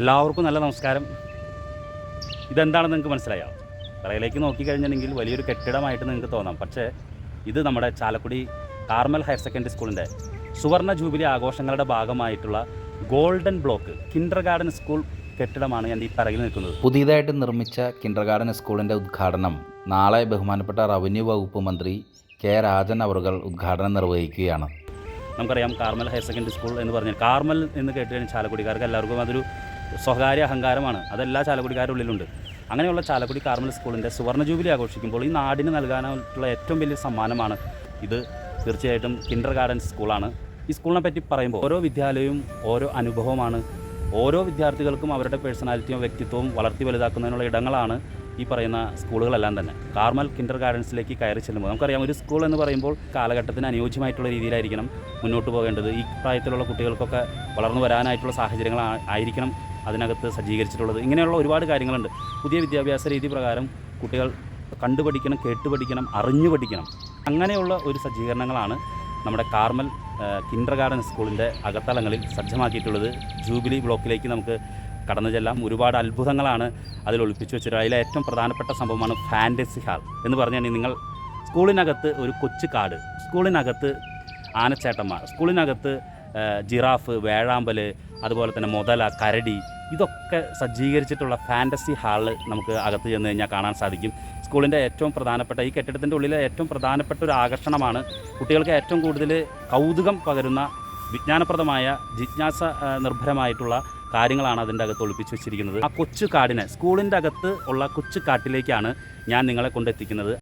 എല്ലാവർക്കും നല്ല നമസ്കാരം. ഇതെന്താണെന്ന് നിങ്ങൾക്ക് മനസ്സിലായോ? തറയിലേക്ക് നോക്കിക്കഴിഞ്ഞിട്ടുണ്ടെങ്കിൽ വലിയൊരു കെട്ടിടമായിട്ട് നിങ്ങൾക്ക് തോന്നാം. പക്ഷേ ഇത് നമ്മുടെ ചാലക്കുടി കാർമൽ ഹയർ സെക്കൻഡറി സ്കൂളിന്റെ സുവർണ ജൂബിലി ആഘോഷങ്ങളുടെ ഭാഗമായിട്ടുള്ള golden block kindergarten school കെട്ടിടമാണ് എന്റെ ഈ പറയിൽ നിൽക്കുന്നത്. പുതിയതായിട്ട് നിർമ്മിച്ച കിൻഡർ ഗാർഡൻ സ്കൂളിന്റെ ഉദ്ഘാടനം നാളെ ബഹുമാനപ്പെട്ട റവന്യൂ വകുപ്പ് മന്ത്രി കെ രാജൻ അവറുകൾ ഉദ്ഘാടനം നിർവഹിക്കുകയാണ്. നമുക്കറിയാം കാർമൽ ഹയർ സെക്കൻഡറി സ്കൂൾ എന്ന് പറഞ്ഞാൽ കാർമൽ എന്ന് കേട്ട് കഴിഞ്ഞാൽ ചാലക്കുടിക്കാർക്ക് എല്ലാവർക്കും അതൊരു സ്വകാര്യ അഹങ്കാരമാണ്. അതെല്ലാ ചാലക്കുടിക്കാരുടെ ഉള്ളിലുണ്ട്. അങ്ങനെയുള്ള ചാലക്കുടി കാർമൽ സ്കൂളിന്റെ സുവർണ ജൂബിലി ആഘോഷിക്കുമ്പോൾ ഈ നാടിന് നൽകാനായിട്ടുള്ള ഏറ്റവും വലിയ സമ്മാനമാണ് ഇത്. തീർച്ചയായിട്ടും കിൻഡർ ഗാർഡൻ സ്കൂളാണ്. ഈ സ്കൂളിനെ പറ്റി പറയുമ്പോൾ ഓരോ വിദ്യാലയവും ഓരോ അനുഭവമാണ്. ഓരോ വിദ്യാർത്ഥികൾക്കും അവരുടെ പേഴ്സണാലിറ്റിയും വ്യക്തിത്വവും വളർത്തി വലുതാക്കുന്നതിനുള്ള ഇടങ്ങളാണ് ഈ പറയുന്ന സ്കൂളുകളെല്ലാം തന്നെ. കാർമൽ കിൻഡർ ഗാർഡൻസിലേക്ക് കയറി ചെല്ലുമ്പോൾ നമുക്കറിയാം ഒരു സ്കൂൾ എന്ന് പറയുമ്പോൾ കാലഘട്ടത്തിന് അനുയോജ്യമായിട്ടുള്ള രീതിയിലായിരിക്കണം മുന്നോട്ട് പോകേണ്ടത്. ഈ പ്രായത്തിലുള്ള കുട്ടികൾക്കൊക്കെ വളർന്നു വരാനായിട്ടുള്ള സാഹചര്യങ്ങൾ ആയിരിക്കണം അതിനകത്ത് സജ്ജീകരിച്ചിട്ടുള്ളത്. ഇങ്ങനെയുള്ള ഒരുപാട് കാര്യങ്ങളുണ്ട്. പുതിയ വിദ്യാഭ്യാസ രീതി പ്രകാരം കുട്ടികൾ കണ്ടുപഠിക്കണം കേട്ടുപഠിക്കണം അറിഞ്ഞു പഠിക്കണം അങ്ങനെയുള്ള ഒരു സജ്ജീകരണങ്ങളാണ് നമ്മുടെ കാർമൽ കിൻഡർ ഗാർഡൻ സ്കൂളിന്റെ അകത്തളങ്ങളിൽ സജ്ജമാക്കിയിട്ടുള്ളത്. ജൂബിലി ബ്ലോക്കിലേക്ക് നമുക്ക് കടന്നു ചെല്ലാം. ഒരുപാട് അത്ഭുതങ്ങളാണ് അതിൽ ഒളിപ്പിച്ചു വെച്ചിട്ടുള്ളത്. അതിലെ ഏറ്റവും പ്രധാനപ്പെട്ട സംഭവമാണ് ഫാന്റസി ഹാൾ എന്ന് പറഞ്ഞാൽ നിങ്ങൾ സ്കൂളിനകത്ത് ഒരു കൊച്ചു കാട് സ്കൂളിനകത്ത് ആനച്ചേട്ടന്മാർ സ്കൂളിനകത്ത് ജിറാഫ് വേഴാമ്പൽ അതുപോലെ തന്നെ മുതല കരടി ഇതൊക്കെ സജ്ജീകരിച്ചിട്ടുള്ള ഫാന്റസി ഹാൾ നമുക്ക് അകത്ത് ചെന്ന് കഴിഞ്ഞാൽ കാണാൻ സാധിക്കും. സ്കൂളിന്റെ ഏറ്റവും പ്രധാനപ്പെട്ട ഈ കെട്ടിടത്തിന്റെ ഉള്ളിലെ ഏറ്റവും പ്രധാനപ്പെട്ട ഒരു ആകർഷണമാണ് കുട്ടികൾക്ക് ഏറ്റവും കൂടുതൽ കൗതുകം പകരുന്ന വിജ്ഞാനപ്രദമായ ജിജ്ഞാസ നിർഭരമായിട്ടുള്ള കാര്യങ്ങളാണ് അതിന്റെ അകത്ത് ഒളിപ്പിച്ച് വെച്ചിരിക്കുന്നത്. ആ കൊച്ചു കാടിനെ സ്കൂളിന്റെ അകത്ത് ഉള്ള കൊച്ചു കാട്ടിലേക്കാണ് ഞാൻ നിങ്ങളെ കൊണ്ടെത്തിക്കുന്നത്.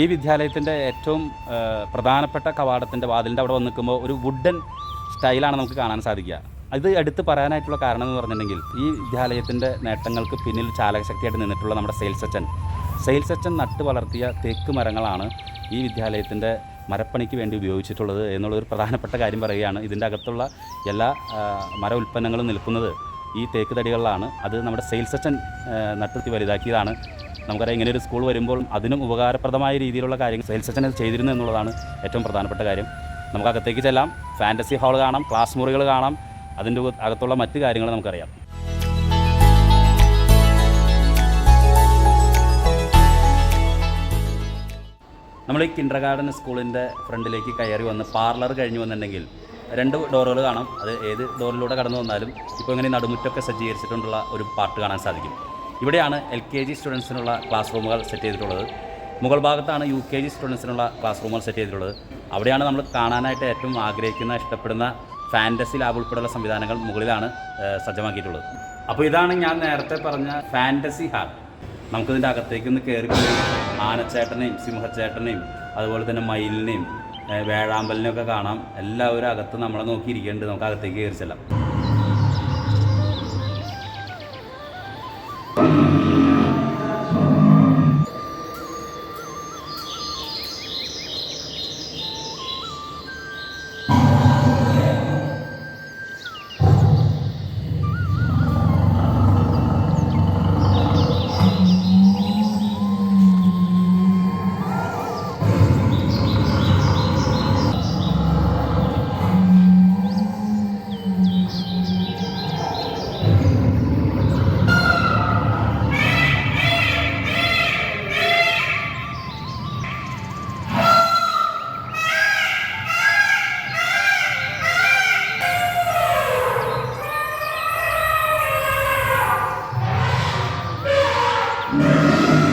ഈ വിദ്യാലയത്തിന്റെ ഏറ്റവും പ്രധാനപ്പെട്ട കവാടത്തിന്റെ വാതിലിന്റെ അവിടെ വന്ന് നിൽക്കുമ്പോൾ ഒരു വുഡൻ സ്റ്റൈലാണ് നമുക്ക് കാണാൻ സാധിക്കുക. അത് എടുത്ത് പറയാനായിട്ടുള്ള കാരണം എന്ന് പറഞ്ഞിട്ടുണ്ടെങ്കിൽ ഈ വിദ്യാലയത്തിന്റെ നേട്ടങ്ങൾക്ക് പിന്നിൽ ചാലകശക്തിയായിട്ട് നിന്നിട്ടുള്ള നമ്മുടെ സെയിൽസ് അച്ഛൻ. സെയിൽസ് അച്ഛൻ നട്ട് വളർത്തിയ തേക്ക് മരങ്ങളാണ് ഈ വിദ്യാലയത്തിന്റെ മരപ്പണിക്ക് വേണ്ടി ഉപയോഗിച്ചിട്ടുള്ളത് എന്നുള്ളൊരു പ്രധാനപ്പെട്ട കാര്യം പറയുകയാണ്. ഇതിന്റെ അകത്തുള്ള എല്ലാ മര ഉൽപ്പന്നങ്ങളും നിൽക്കുന്നത് ഈ തേക്ക് തടികളിലാണ്. അത് നമ്മുടെ സെയിൽസ് അച്ഛൻ നട്ടുത്തി വലുതാക്കിയതാണ്. നമുക്കറിയാം ഇങ്ങനെ ഒരു സ്കൂൾ വരുമ്പോൾ അതിനും ഉപകാരപ്രദമായ രീതിയിലുള്ള കാര്യങ്ങൾ സെയിൽസ് സെഷൻ ചെയ്തിരുന്നു എന്നുള്ളതാണ് ഏറ്റവും പ്രധാനപ്പെട്ട കാര്യം. നമുക്ക് അകത്തേക്ക് ചെല്ലാം. ഫാന്റസി ഹാൾ കാണാം. ക്ലാസ് മുറികൾ കാണാം. അതിന്റെ അകത്തുള്ള മറ്റു കാര്യങ്ങൾ നമുക്കറിയാം. നമ്മൾ ഈ കിൻഡർ ഗാർഡൻ സ്കൂളിന്റെ ഫ്രണ്ടിലേക്ക് കയറി വന്ന് പാർലർ കഴിഞ്ഞു വന്നിട്ടുണ്ടെങ്കിൽ രണ്ട് ഡോറുകൾ കാണാം. അത് ഏത് ഡോറിലൂടെ കടന്നു വന്നാലും ഇപ്പോൾ ഇങ്ങനെ നടുമുറ്റൊക്കെ സജ്ജീകരിച്ചിട്ടുള്ള ഒരു പാർട്ട് കാണാൻ സാധിക്കും. ഇവിടെയാണ് എൽ കെ ജി സ്റ്റുഡൻസിനുള്ള ക്ലാസ് റൂമുകൾ സെറ്റ് ചെയ്തിട്ടുള്ളത്. മുകൾ ഭാഗത്താണ് യു കെ ജി സ്റ്റുഡൻസിനുള്ള ക്ലാസ് റൂമുകൾ സെറ്റ് ചെയ്തിട്ടുള്ളത്. അവിടെയാണ് നമ്മൾ കാണാനായിട്ട് ഏറ്റവും ആഗ്രഹിക്കുന്ന ഇഷ്ടപ്പെടുന്ന ഫാന്റസി ലാബ് ഉൾപ്പെടെയുള്ള സംവിധാനങ്ങൾ മുകളിലാണ് സജ്ജമാക്കിയിട്ടുള്ളത്. അപ്പോൾ ഇതാണ് ഞാൻ നേരത്തെ പറഞ്ഞ ഫാന്റസി ഹാൾ. നമുക്കിതിന്റെ അകത്തേക്ക് ഒന്ന് കയറി ആനച്ചേട്ടനെയും സിംഹച്ചേട്ടനെയും അതുപോലെ തന്നെ മയിലിനെയും വേഴാമ്പലിനെയൊക്കെ കാണാം. എല്ലാവരും അകത്ത് നമ്മളെ നോക്കിയിരിക്കേണ്ടത്. നമുക്ക് അകത്തേക്ക് കയറി ചെല്ലാം. you Música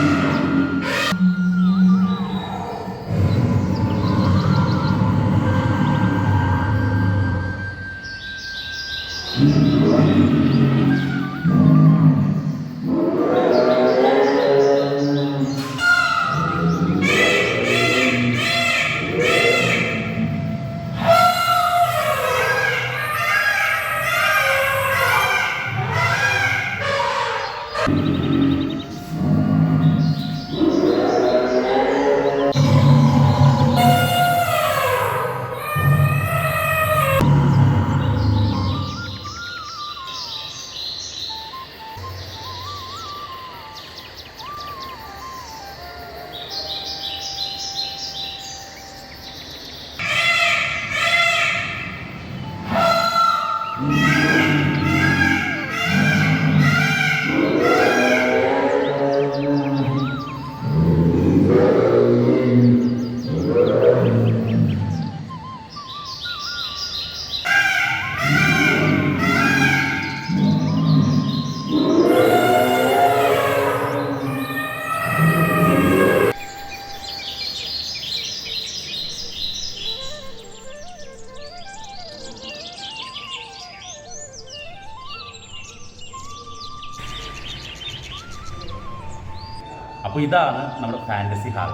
അപ്പോൾ ഇതാണ് നമ്മുടെ ഫാന്റസി ഹാൾ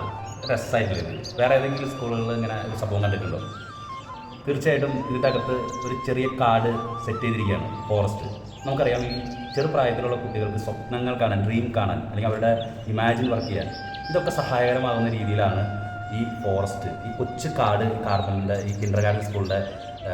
രസമായിട്ടുള്ളത്. വേറെ ഏതെങ്കിലും സ്കൂളുകളിൽ ഇങ്ങനെ ഒരു സംഭവം കണ്ടിട്ടുണ്ടോ? തീർച്ചയായിട്ടും ഇതിനകത്ത് ഒരു ചെറിയ കാട് സെറ്റ് ചെയ്തിരിക്കുകയാണ് ഫോറസ്റ്റ് നമുക്കറിയാം ഈ ചെറുപ്രായത്തിലുള്ള കുട്ടികൾക്ക് സ്വപ്നങ്ങൾ കാണാൻ ഡ്രീം കാണാൻ അല്ലെങ്കിൽ അവരുടെ ഇമാജിൻ വർക്ക് ചെയ്യാൻ ഇതൊക്കെ സഹായകരമാകുന്ന രീതിയിലാണ് ഈ ഫോറസ്റ്റ് ഈ കൊച്ചു കാട് കാർബണിന്റെ ഈ കിൻഡർ ഗാർഡൻ സ്കൂളിന്റെ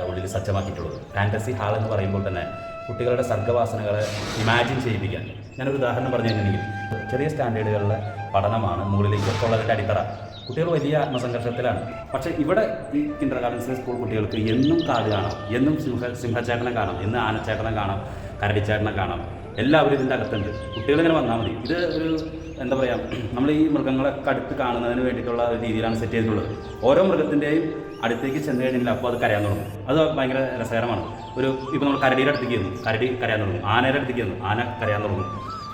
ഉള്ളിൽ സജ്ജമാക്കിയിട്ടുള്ളത്. ഫാന്റസി ഹാൾ എന്ന് പറയുമ്പോൾ തന്നെ കുട്ടികളുടെ സർഗവാസനകളെ ഇമാജിൻ ചെയ്യിപ്പിക്കാൻ. ഞാനൊരു ഉദാഹരണം പറഞ്ഞു കഴിഞ്ഞിട്ടുണ്ടെങ്കിൽ ചെറിയ സ്റ്റാൻഡേർഡുകളിലെ പഠനമാണ് മുകളിലേക്കൊക്കെ ഉള്ളതിന്റെ അടിത്തറ. കുട്ടികൾ വലിയ ആത്മസംഘർഷത്തിലാണ്. പക്ഷേ ഇവിടെ ഈ കിൻഡർ ഗാർഡൻസിലെ സ്കൂൾ കുട്ടികൾക്ക് എന്നും കാട് കാണാം. എന്നും സിംഹ സിംഹചേട്ടനെ കാണാം. എന്നും ആനച്ചേട്ടനെ കാണാം. കരടിച്ചേട്ടനെ കാണാം. എല്ലാവരും ഇതിന്റെ അകത്തുണ്ട്. കുട്ടികളിങ്ങനെ വന്നാൽ മതി. ഇത് ഒരു എന്താ പറയുക നമ്മൾ ഈ മൃഗങ്ങളെ അടുത്ത് കാണുന്നതിന് വേണ്ടിയിട്ടുള്ള രീതിയിലാണ് സെറ്റ് ചെയ്തിട്ടുള്ളത്. ഓരോ മൃഗത്തിന്റെയും അടുത്തേക്ക് ചെന്ന് കഴിഞ്ഞാൽ അപ്പോൾ അത് കരയാൻ തുടങ്ങും. അത് ഭയങ്കര രസകരമാണ്. ഒരു ഇപ്പോൾ നമ്മൾ കരടിയുടെ അടുത്തേക്ക് ചെന്നു. കരടി കരയാൻ തുടങ്ങും. ആനയുടെ അടുത്തേക്ക് ചെന്നു. ആന കരയാൻ തുടങ്ങും.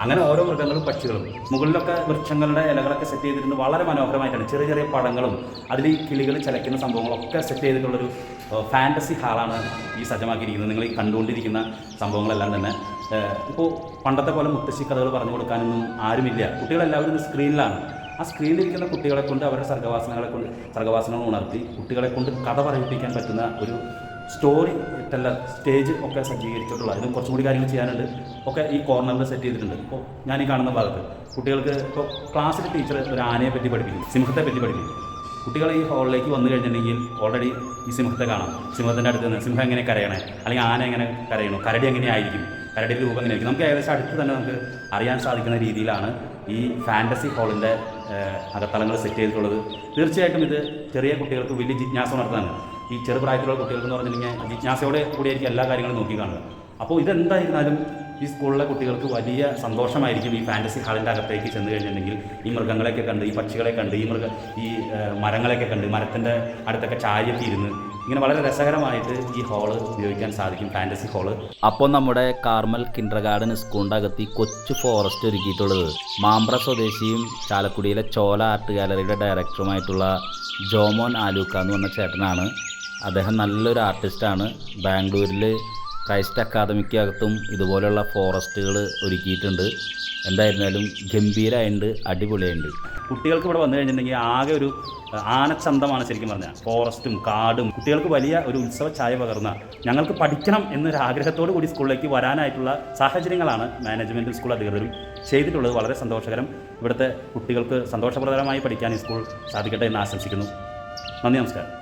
അങ്ങനെ ഓരോ മൃഗങ്ങളും പക്ഷികളും മുകളിലൊക്കെ വൃക്ഷങ്ങളുടെ ഇലകളൊക്കെ സെറ്റ് ചെയ്തിട്ടുണ്ട്. വളരെ മനോഹരമായിട്ടാണ്. ചെറിയ ചെറിയ പടങ്ങളും അതിൽ ഈ കിളികൾ ചലയ്ക്കുന്ന സംഭവങ്ങളൊക്കെ സെറ്റ് ചെയ്തിട്ടുള്ളൊരു ഫാന്റസി ഹാളാണ് ഈ സജ്ജമാക്കിയിരിക്കുന്നത്. നിങ്ങൾ ഈ കണ്ടുകൊണ്ടിരിക്കുന്ന സംഭവങ്ങളെല്ലാം തന്നെ. ഇപ്പോൾ പണ്ടത്തെ പോലെ മുത്തശ്ശി കഥകൾ പറഞ്ഞു കൊടുക്കാനൊന്നും ആരുമില്ല. കുട്ടികളെല്ലാവരും സ്ക്രീനിലാണ്. ആ സ്ക്രീനിലിരിക്കുന്ന കുട്ടികളെ കൊണ്ട് അവരുടെ സർഗവാസനകളെ കൊണ്ട് സർഗവാസനകൾ ഉണർത്തി കുട്ടികളെ കൊണ്ട് കഥ പറയിപ്പിക്കാൻ പറ്റുന്ന ഒരു സ്റ്റോറി ടെല്ലർ സ്റ്റേജ് ഒക്കെ സജ്ജീകരിച്ചിട്ടുള്ള ഇതിന് കുറച്ചും കൂടി കാര്യങ്ങൾ ചെയ്യാനുണ്ട്. ഒക്കെ ഈ കോർണറിൽ സെറ്റ് ചെയ്തിട്ടുണ്ട്. ഇപ്പോൾ ഞാൻ ഈ കാണുന്ന ഭാഗത്ത് കുട്ടികൾക്ക് ഇപ്പോൾ ക്ലാസ്സിലെ ടീച്ചർ ഒരു ആനയെ പറ്റി പഠിപ്പിക്കും സിംഹത്തെ പറ്റി പഠിപ്പിക്കും കുട്ടികൾ ഈ ഹാളിലേക്ക് വന്നു കഴിഞ്ഞിട്ടുണ്ടെങ്കിൽ ഓൾറെഡി ഈ സിംഹത്തെ കാണാം. സിംഹത്തിന്റെ അടുത്ത് നിന്ന് സിംഹം എങ്ങനെ കരയണേ? അല്ലെങ്കിൽ ആന എങ്ങനെ കരയണോ? കരടി എങ്ങനെയായിരിക്കും കരടിയുടെ രൂപം എങ്ങനെയായിരിക്കും നമുക്ക് ഏകദേശം അടുത്ത് തന്നെ നമുക്ക് അറിയാൻ സാധിക്കുന്ന രീതിയിലാണ് ഈ ഫാന്റസി ഹോളിന്റെ അകത്തളങ്ങൾ സെറ്റ് ചെയ്തിട്ടുള്ളത്. തീർച്ചയായിട്ടും ഇത് ചെറിയ കുട്ടികൾക്ക് വലിയ ജിജ്ഞാസ ഉണർത്താനാണ്. ഈ ചെറുപ്രായത്തിലുള്ള കുട്ടികൾക്ക് എന്ന് പറഞ്ഞിട്ടുണ്ടെങ്കിൽ ജിജ്ഞാസയോടെ കൂടിയായിരിക്കും എല്ലാ കാര്യങ്ങളും നോക്കി അപ്പോൾ ഇതെന്തായിരുന്നാലും ഈ സ്കൂളിലെ കുട്ടികൾക്ക് വലിയ സന്തോഷമായിരിക്കും ഈ ഫാന്റസി ഹാളിന്റെ അകത്തേക്ക് ചെന്ന് കഴിഞ്ഞിട്ടുണ്ടെങ്കിൽ. ഈ മൃഗങ്ങളെയൊക്കെ കണ്ട് ഈ പക്ഷികളെ കണ്ട് ഈ മൃഗ ഈ മരങ്ങളെയൊക്കെ കണ്ട് മരത്തിന്റെ അടുത്തൊക്കെ ചാരിയൊക്കെ ഇങ്ങനെ വളരെ രസകരമായിട്ട് ഈ ഹാൾ ഉപയോഗിക്കാൻ സാധിക്കും ഫാന്റസി ഹാൾ അപ്പോൾ നമ്മുടെ കാർമൽ കിൻഡർ ഗാർഡൻ സ്കൂളിന്റെ അകത്ത് കൊച്ചു ഫോറസ്റ്റ് ഒരുക്കിയിട്ടുള്ളത്. മാമ്പ്ര സ്വദേശിയും ചാലക്കുടിയിലെ ചോല ആർട്ട് ഗാലറിയുടെ ഡയറക്ടറുമായിട്ടുള്ള ജോമോൻ ആലൂക്ക എന്ന് പറഞ്ഞ ചേട്ടനാണ്. അദ്ദേഹം നല്ലൊരു ആർട്ടിസ്റ്റാണ് ബാംഗ്ലൂരിൽ ക്രൈസ്റ്റ് അക്കാദമിക്ക് അകത്തും ഇതുപോലെയുള്ള ഫോറസ്റ്റുകൾ ഒരുക്കിയിട്ടുണ്ട്. എന്തായിരുന്നാലും ഗംഭീരമായിട്ടുണ്ട് അടിപൊളിയുണ്ട് കുട്ടികൾക്ക് ഇവിടെ വന്നു കഴിഞ്ഞിട്ടുണ്ടെങ്കിൽ ആകെ ഒരു ആനച്ചന്തമാണ് ശരിക്കും പറഞ്ഞാൽ. ഫോറസ്റ്റും കാടും. കുട്ടികൾക്ക് വലിയ ഒരു ഉത്സവ ചായ പകർന്ന ഞങ്ങൾക്ക് പഠിക്കണം എന്നൊരു ആഗ്രഹത്തോടു കൂടി സ്കൂളിലേക്ക് വരാനായിട്ടുള്ള സാഹചര്യങ്ങളാണ് മാനേജ്മെന്റ് സ്കൂൾ അധികൃതരും ചെയ്തിട്ടുള്ളത്. വളരെ സന്തോഷകരം ഇവിടുത്തെ കുട്ടികൾക്ക് സന്തോഷപ്രദമായി പഠിക്കാൻ ഈ സ്കൂൾ സാധിക്കട്ടെ എന്ന് ആശംസിക്കുന്നു. നന്ദി നമസ്കാരം.